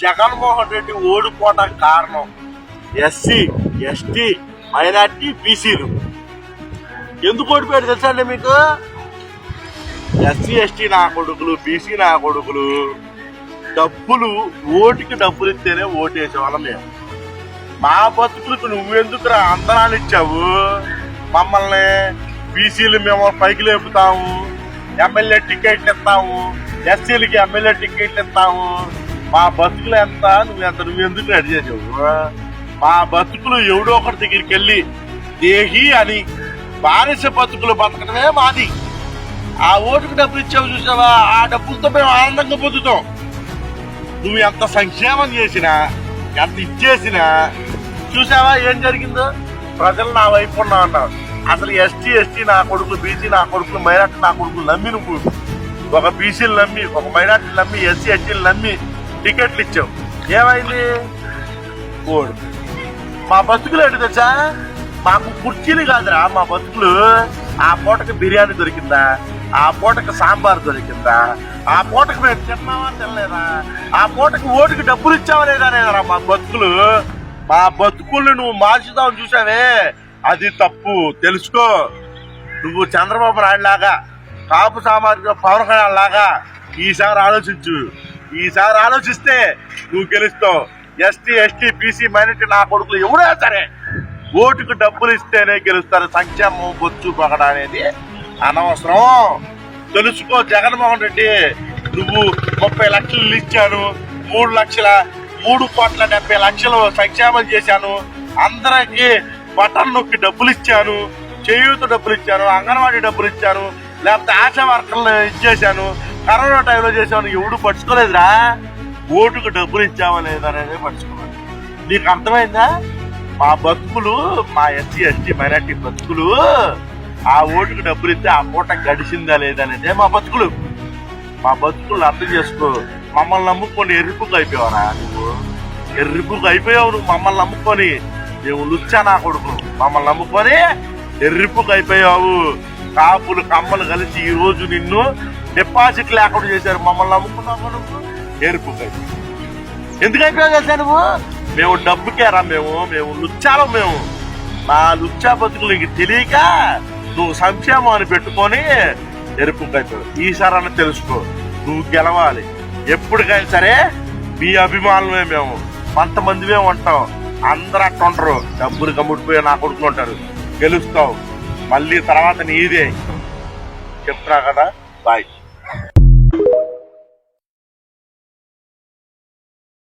జగన్మోహన్ రెడ్డి ఓడిపోవడానికి కారణం SC ST minority బీసీలు. ఎందుకు ఓడిపోయాడు తెలుసా అండి మీకు? ఎస్సీ ఎస్టీ నా కొడుకులు బీసీ నా కొడుకులు డబ్బులు ఓటుకి డబ్బులు ఇస్తేనే ఓటు వేసేవాళ్ళం మేము. మా బతుకులకు నువ్వెందుకురా అందరాలు ఇచ్చావు? మమ్మల్ని బీసీలు మేము పైకి లేపుతాము. ఎమ్మెల్యే టికెట్లు ఇస్తాము. ఎస్సీలకి ఎమ్మెల్యే టికెట్లు ఇస్తాము. మా బతుకులు ఎంత నువ్వు ఎంత నువ్వు ఎందుకు రెడీ చేసావు? మా బతుకులు ఎవడో ఒకటి దగ్గరికి వెళ్ళి దేహి అని బానిస బతుకులు బతకడమే మాది. ఆ ఓటుకు డబ్బులు ఇచ్చావు చూసావా? ఆ డబ్బులతో మేము ఆనందంగా పొందుతాం నువ్వు ఎంత సంక్షేమం చేసినా ఎంత ఇచ్చేసినా చూసావా ఏం జరిగిందో? ప్రజలు నా వైపు ఉన్నా అన్నారు. అసలు ఎస్టీ ఎస్టీ నా కొడుకులు బీసీ నా కొడుకులు మైనార్టీ నా కొడుకులు నమ్మి నువ్వు. ఒక బీసీలు నమ్మి ఒక మైనార్టీలు నమ్మి ఎస్సీ ఎస్టీలు నమ్మి టికెట్లు ఇచ్చావు ఏమైంది? ఓడు. మా బతుకులు ఏంటి తెచ్చా మాకు కుర్చీలు కాదురా మా బతుకులు. ఆ పూటకి బిర్యానీ దొరికిందా? ఆ పూటకి సాంబార్ దొరికిందా? ఆ పూటకి మేము తిన్నావా తినలేదా? ఆ పూటకి ఓటుకి డబ్బులు ఇచ్చావా లేదా లేదరా మా బతుకులు. మా బతుకుల్ని నువ్వు మార్చుదామని చూసావే. అది తప్పు. తెలుసుకో. నువ్వు చంద్రబాబు నాయుడు లాగా కాపు సామాజిక పవన్ కళ్యాణ్ లాగా ఈసారి ఆలోచించు. ఈసారి ఆలోచిస్తే నువ్వు గెలుస్తావు. ఎస్టీ ఎస్టీ బీసీ మైనార్టీ నా కొడుకులు ఎవరైనా సరే ఓటుకు డబ్బులు ఇస్తేనే గెలుస్తారు. సంక్షేమం బొచ్చు పొగడ అనేది అనవసరం. తెలుసుకో జగన్మోహన్ రెడ్డి నువ్వు ముప్పై లక్షలు ఇచ్చాను మూడు లక్షల మూడు కోట్ల డెబ్బై లక్షలు సంక్షేమం చేశాను అందరికి బటన్ నొక్కి డబ్బులు ఇచ్చాను చేయూత డబ్బులు ఇచ్చాను అంగన్వాడీ డబ్బులు ఇచ్చాను లేకపోతే ఆశా వర్కర్లు ఇచ్చేసాను కరోనా టైంలో చేసాను ఎవడు పట్టుకోలేదురా? ఓటుకు డబ్బులు ఇచ్చావా లేదా అనేది పట్టుకోవాలి నీకు అర్థమైందా? మా బతుకులు మా ఎస్సీ ఎస్టీ మైనార్టీ బతుకులు ఆ ఓటుకు డబ్బులు ఇస్తే ఆ పూట గడిచిందా లేదా అనేది మా బతుకులు. మా బతుకులు అర్థం చేసుకో. మమ్మల్ని నమ్ముకొని ఎర్రిపుకు అయిపోయావరా నువ్వు. ఎర్రిపుకు అయిపోయావు నువ్వు మమ్మల్ని నమ్ముకొని. నువ్వు లుచ్చా నా కొడుకు. మమ్మల్ని నమ్ముకొని ఎర్రిపుకు అయిపోయావు. కాపులు కమ్మలు కలిసి ఈ రోజు నిన్ను డిపాజిట్ లేకుండా చేశారు. మమ్మల్ని నమ్ముకున్నావు నువ్వు ఎరుపుకు అయిపోయావు చేశా నువ్వు? మేము డబ్బుకేరా మేము మేము లుచ్చాలం మేము. నా లుచ్చా బతుకులు నీకు తెలియక నువ్వు సంక్షేమం అని పెట్టుకొని ఎరుపుకైపోయావు ఈసారి తెలుసుకో నువ్వు గెలవాలి. ఎప్పటికైనా సరే మీ అభిమానులమే మేము. కొంతమందిమే ఉంటాం. అందరూ అట్ట ఉంటారు డబ్బులు కమ్ముడిపోయి నా కొడుకులు ఉంటారు. గెలుస్తావు. మళ్ళీ తర్వాత నీదే. చెప్తున్నా కదా? బాయ్.